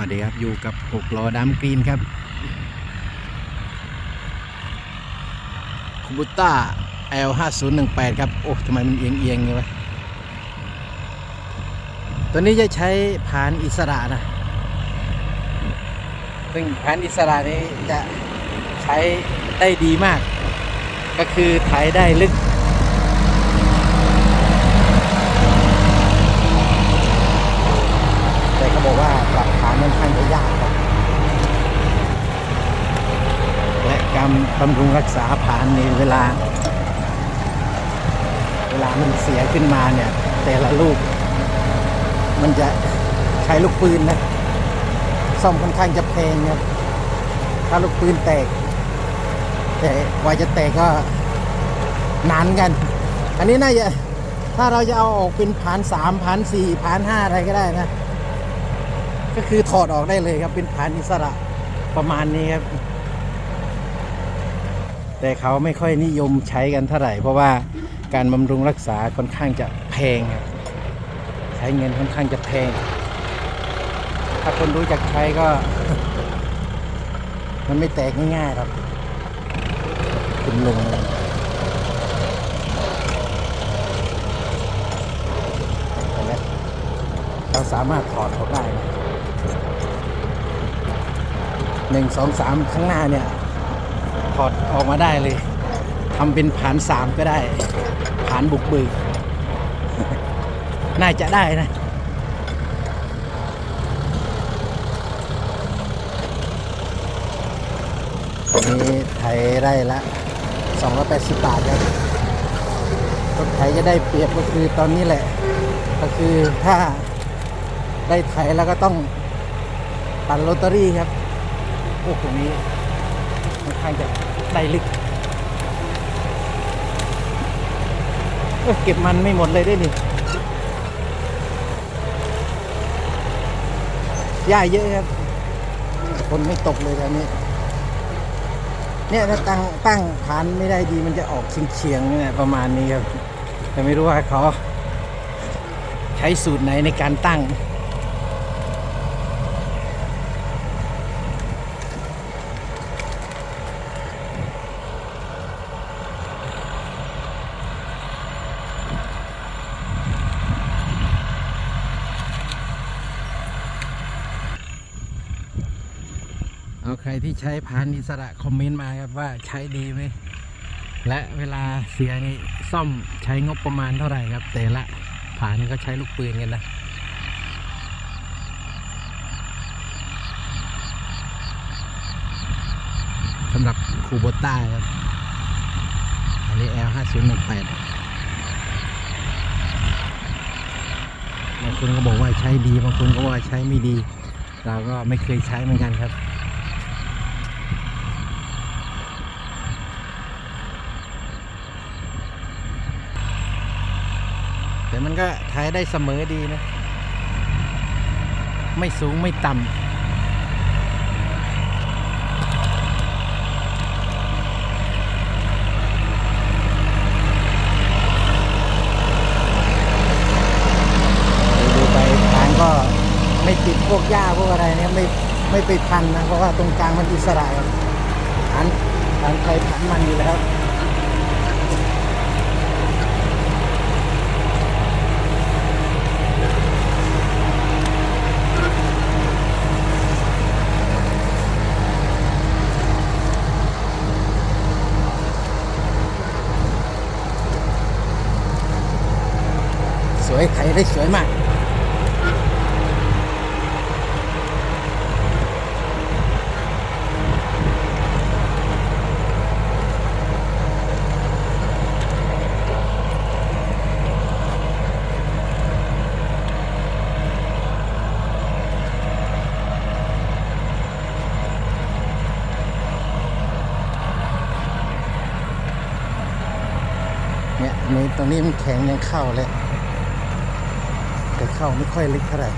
วัสดีครับ อยู่กับ 6 ล้อดำกรีนครับคูบูต้า L 5 0 1 8 ครับ โอ้ทำไมมันเอียงเอียงๆอย่างวะตัวนี้จะใช้ผานอิสระนะ ซึ่งผานอิสระนี้จะใช้ได้ดีมาก ก็คือไถได้ลึก แต่เขาบอกว่าปรับฐานค่อนข้างจะยากครับ และการ บำรุงรักษาผ่านในเวลา เวลามันเสียขึ้นมาเนี่ย แต่ละลูก มันจะใช้ลูกปืนนะซ่อมค่อนข้างจะแพงครับถ้าลูกปืนแตก แต่กว่าจะแตกก็นานกัน อันนี้น่าจะถ้าเราจะเอาออกเป็นผานสามผานสี่ผานห้าอะไรก็ได้นะ ก็คือถอดออกได้เลยครับเป็นผานอิสระประมาณนี้ครับ แต่เขาไม่ค่อยนิยมใช้กันเท่าไหร่ เพราะว่าการบำรุงรักษาค่อนข้างจะแพงครับใช้เงินค่อนข้างจะแพง ถ้าคนรู้จักใช้ก็ มันไม่แตกง่ายๆครับคุณลุงเห็นไหมเราสามารถถอดออกได้หนึ่งสองสามข้างหน้าเนี่ย อดออกมาได้เลยทำเป็นผานสามก็ได้ ผานบุกเบือน่าจะได้นะตัวนี้ไถไร่ละ280 บาทครับรถไถจะได้เปรียบก็คือตอนนี้แหละ ก็คือถ้าได้ไถแล้วก็ต้องปั่นลอตเตอรี่ครับ โอ้โหนี้ ค่อนข้างจะได้ลึกเอ้เก็บมันไม่หมดเลยได้วยนี่หญ้าเยอะครับ คนไม่ตกเลยตอนนี้ เนี่ยถ้าตั้งตั้งฐานไม่ได้ดีมันจะออกเฉียงๆเนี่ยประมาณนี้ครับ แต่ไม่รู้ว่าเขาใช้สูตรไหนในการตั้ง เอาใครที่ใช้พานอิสระคอมเมนต์มาครับว่าใช้ดีไหมและเวลาเสียนี่ซ่อมใช้งบประมาณเท่าไหร่ครับ แต่ละผานก็ใช้ลูกปืนกันนะสำหรับคูโบต้าครับ อันนี้ L 5 0 1 8บางคนก็บอกว่าใช้ดี บางคนก็ว่าใช้ไม่ดี เราก็ไม่เคยใช้เหมือนกันครับ แต่มันก็ถ่ายได้เสมอดีนะ ไม่สูงไม่ต่ำดูไปทางก็ไม่ติดพวกหญ้าพวกอะไรเนี่ยไม่ไม่ไปพันนะ เพราะว่าตรงกลางมันอิสระครับหันหันไปผันมันอยู่แล้ว ส วยไถได้สวยมากเนี่ยอันตรงนี้มันแข็งยังเข้าเลย เข้าไม่ค่อยลึกเท่าไหร่